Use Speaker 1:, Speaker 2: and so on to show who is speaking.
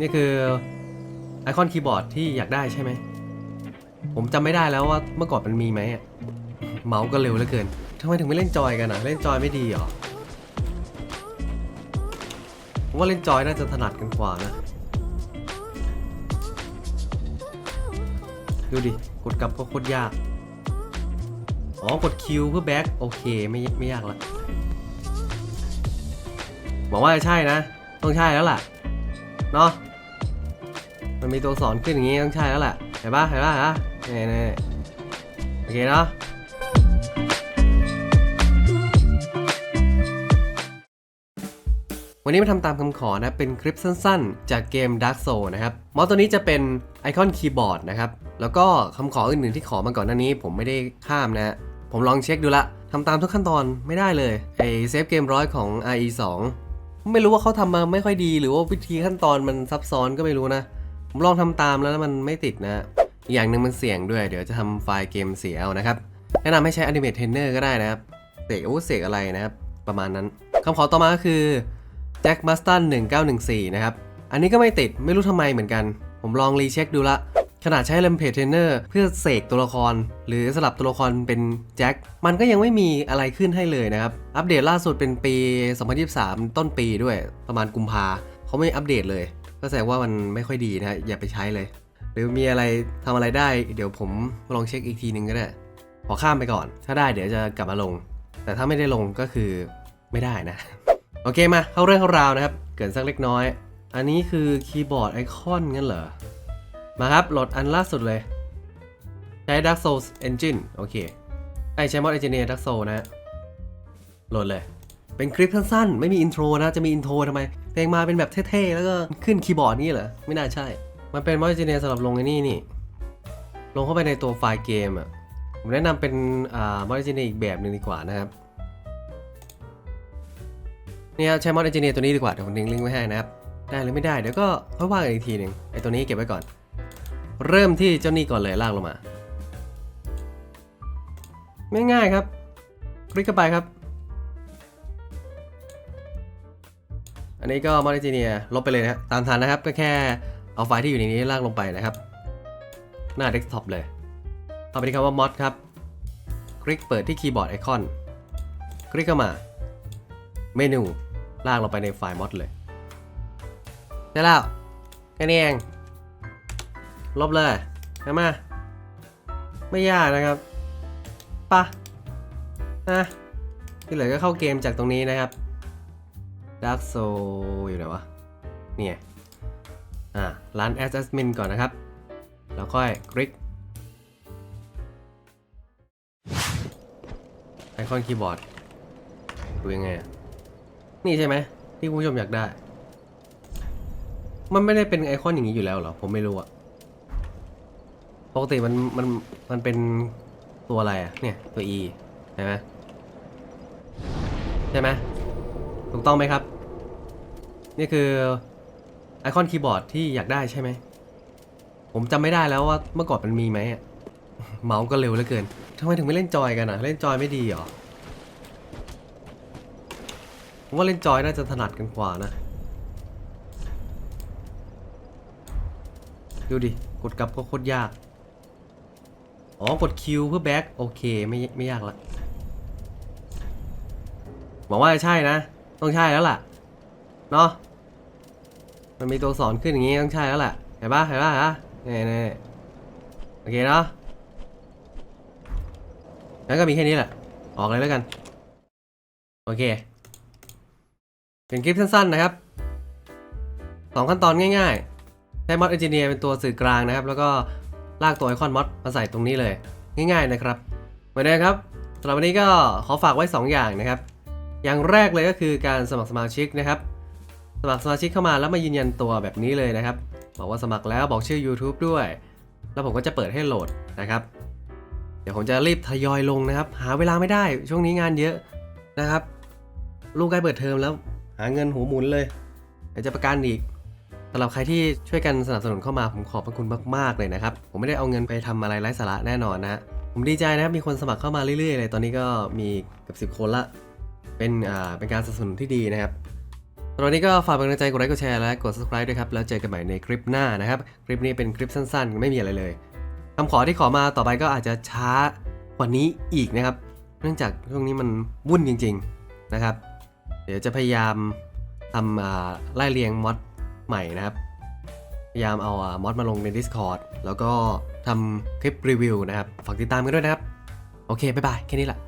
Speaker 1: นี่คือไอคอนคีย์บอร์ดที่อยากได้ใช่ไหม ผมจำไม่ได้แล้วว่าเมื่อก่อนมันมีไหมอะเมาส์ก็เร็วเหลือเกินทำไมถึงไม่เล่นจอยกันอะเล่นจอยไม่ดีเหรอผมว่าเล่นจอยน่าจะถนัดกันกว่านะ ดูดิ กดกลับก็โคตรยาก อ๋อ กดคิวเพื่อแบ็คโอเค ไม่ไม่ยากละบอกว่าใช่นะ ต้องใช่แล้วล่ะ เนาะ มันมีตัวสอนขึ้นอย่างงี้ต้องใช่แล้วแหละเห็นปะเห็นปะเห็นปะนี่นี่โอเคเนาะวันนี้มาทำตามคำขอนะ เป็นคลิปสั้นๆ จากเกม Dark Soul นะครับมอสตัวนี้จะเป็นไอคอนคีย์บอร์ดนะครับ แล้วก็คำขออื่นๆที่ขอมาก่อนหน้านี้ ผมไม่ได้ข้ามนะฮะผมลองเช็คดูละทำตามทุกขั้นตอนไม่ได้เลย ไอเซฟเกมร้อยของ RE 2 ไม่รู้ว่าเขาทำมาไม่ค่อยดี หรือว่าวิธีขั้นตอนมันซับซ้อนก็ไม่รู้นะ ผมลองทำตามแล้วมันไม่ติดนะอย่างหนึ่งมันเสี่ยงด้วย เดี๋ยวจะทำไฟล์เกมเสียเอานะครับ แนะนำให้ใช้ Animate Trainer ก็ได้นะครับเสกอาวุธเสกอะไรนะครับ ประมาณนั้นคำขอต่อมาก็คือ Jack m u s t a n 1914 นะครับ อันนี้ก็ไม่ติดไม่รู้ทำไมเหมือนกัน ผมลองรีเช็คดูละ ขนาดใช้ Rampage Trainer เพื่อเสกตัวละคร หรือสลับตัวละครเป็นแจ็คมันก็ยังไม่มีอะไรขึ้นให้เลยนะครับ อัปเดตล่าสุดเป็นปี 2023 ต้นปีด้วยประมาณกุมภาเขาไม่อัปเดตเลย ก็แสดงว่ามันไม่ค่อยดีนะฮะอย่าไปใช้เลย หรือมีอะไรทำอะไรได้ เดี๋ยวผมลองเช็คอีกทีนึงก็ได้ขอข้ามไปก่อน ถ้าได้เดี๋ยวจะกลับมาลง แต่ถ้าไม่ได้ลงก็คือไม่ได้นะ โอเคมาเข้าเรื่องเข้าราวนะครับ เกินสักเล็กน้อย อันนี้คือคีย์บอร์ดไอคอนงั้นเหรอ มาครับโหลดอันล่าสุดเลย ใช้ Dark Souls Engine โอเคไอใช้ Mod Engineer Dark Souls นะโหลดเลย เป็นคลิปสั้นๆ ไม่มีอินโทรนะ จะมีอินโทรทำไม เพลงมาเป็นแบบเท่ๆ แล้วก็ขึ้นคีย์บอร์ดนี่เหรอ ไม่น่าใช่ มันเป็น Mod Engineer สำหรับลงไอ้นี่นี่ ลงเข้าไปในตัวไฟล์เกมอะ ผมแนะนำเป็นอ่า Mod Engineer อีกแบบหนึ่งดีกว่านะครับ เนี่ยใช้ Mod Engineer ตัวนี้ดีกว่า เดี๋ยวผมทิ้งลิงก์ไว้ให้นะครับ ได้หรือไม่ได้เดี๋ยวก็ค่อยว่ากันอีกทีหนึ่งไอ้ตัวนี้เก็บไว้ก่อน เริ่มที่เจ้านี่ก่อนเลยลากลงมา ไม่ง่ายครับ คลิกเข้าไปครับ อันนี้ก็มอนิจีเนียลบไปเลยนะครับตามทันนะครับ ก็แค่เอาไฟล์ที่อยู่ในนี้ลากลงไปนะครับ หน้าเดสก์ท็อปเลย ต่อไปที่คำว่า mod ครับ คลิกเปิดที่คีย์บอร์ดไอคอน คลิกเข้ามา เมนูลากลงไปในไฟล์ mod เลย ได้แล้วแค่นี้เอง ลบเลยใช่ไหมไม่ยากนะครับปะนะที่เหลือก็เข้าเกมจากตรงนี้นะครับ Dark Soul อยู่ไหนวะ เนี่ยอ่าร้าน As Admin ก่อนนะครับ แล้วค่อยคลิกไอคอนคีย์บอร์ดดูยังไง นี่ใช่ไหม ที่คุณผู้ชมอยากได้ มันไม่ได้เป็นไอคอนอย่างนี้อยู่แล้วเหรอ ผมไม่รู้อะปกติมันมันมันเป็นตัวอะไรอะเนี่ย ตัว E ใช่ไหมใช่ไหม ถูกต้องไหมครับ นี่คือไอคอนคีย์บอร์ดที่อยากได้ใช่ไหม ผมจำไม่ได้แล้วว่าเมื่อก่อนมันมีไหมเมาส์ก็เร็วเหลือเกินทำไมถึงไม่เล่นจอยกันอะเล่นจอยไม่ดีเหรอผมว่าเล่นจอยน่าจะถนัดกันกว่านะ ดูดิ กดกลับก็โคตรยาก อ๋อ กดคิวเพื่อแบ็คโอเค ไม่ไม่ยากละบอกว่าใช่นะ ต้องใช่แล้วล่ะ เนาะมันมีตัวสอนขึ้นอย่างงี้ต้องใช่แล้วแหละเห็นปะเห็นปะเห็นปะนี่นี่โอเคเนาะงั้นก็มีแค่นี้แหละ ออกเลยแล้วกัน โอเค เป็นคลิปสั้นๆนะครับสองขั้นตอนง่ายๆใช้ Mod Engineer เป็นตัวสื่อกลางนะครับ แล้วก็ลากตัวไอคอน Mod มาใส่ตรงนี้เลย ง่ายๆนะครับ เหมือนเดิมครับสำหรับวันนี้ก็ขอฝากไว้ 2 อย่างนะครับ อย่างแรกเลยก็คือการสมัครสมาชิกนะครับ สมัครสมาชิกเข้ามาแล้วมายืนยันตัวแบบนี้เลยนะครับ บอกว่าสมัครแล้วบอกชื่อ YouTube ด้วย แล้วผมก็จะเปิดให้โหลดนะครับ เดี๋ยวผมจะรีบทยอยลงนะครับ หาเวลาไม่ได้ช่วงนี้งานเยอะนะครับ ลูกใกล้เปิดเทอมแล้วหาเงินหัวหมุนเลยเดี๋ยวจะประกันอีกสำหรับใครที่ช่วยกันสนับสนุนเข้ามาผมขอบพระคุณมากๆเลยนะครับ ผมไม่ได้เอาเงินไปทำอะไรไร้สาระแน่นอนนะผมดีใจนะครับมีคนสมัครเข้ามาเรื่อยๆเลย ตอนนี้ก็มีเกือบสิบคนละ เป็นอ่าเป็นการสนับสนุนที่ดีนะครับตอนนี้ก็ฝากเป็นกำลังใจกดไลค์กดแชร์และกด subscribe ด้วยครับ แล้วเจอกันใหม่ในคลิปหน้านะครับ คลิปนี้เป็นคลิปสั้นๆ ไม่มีอะไรเลยคำขอที่ขอมาต่อไปก็อาจจะช้ากว่านี้อีกนะครับ เนื่องจากช่วงนี้มันวุ่นจริง ๆนะครับ เดี๋ยวจะพยายามทำไล่เรียงมอดใหม่นะครับ พยายามเอาอ่ามอดมาลงใน Discord แล้วก็ทำคลิปรีวิวนะครับ ฝากติดตามกันด้วยนะครับ โอเค บ๊ายบาย แค่นี้แหละ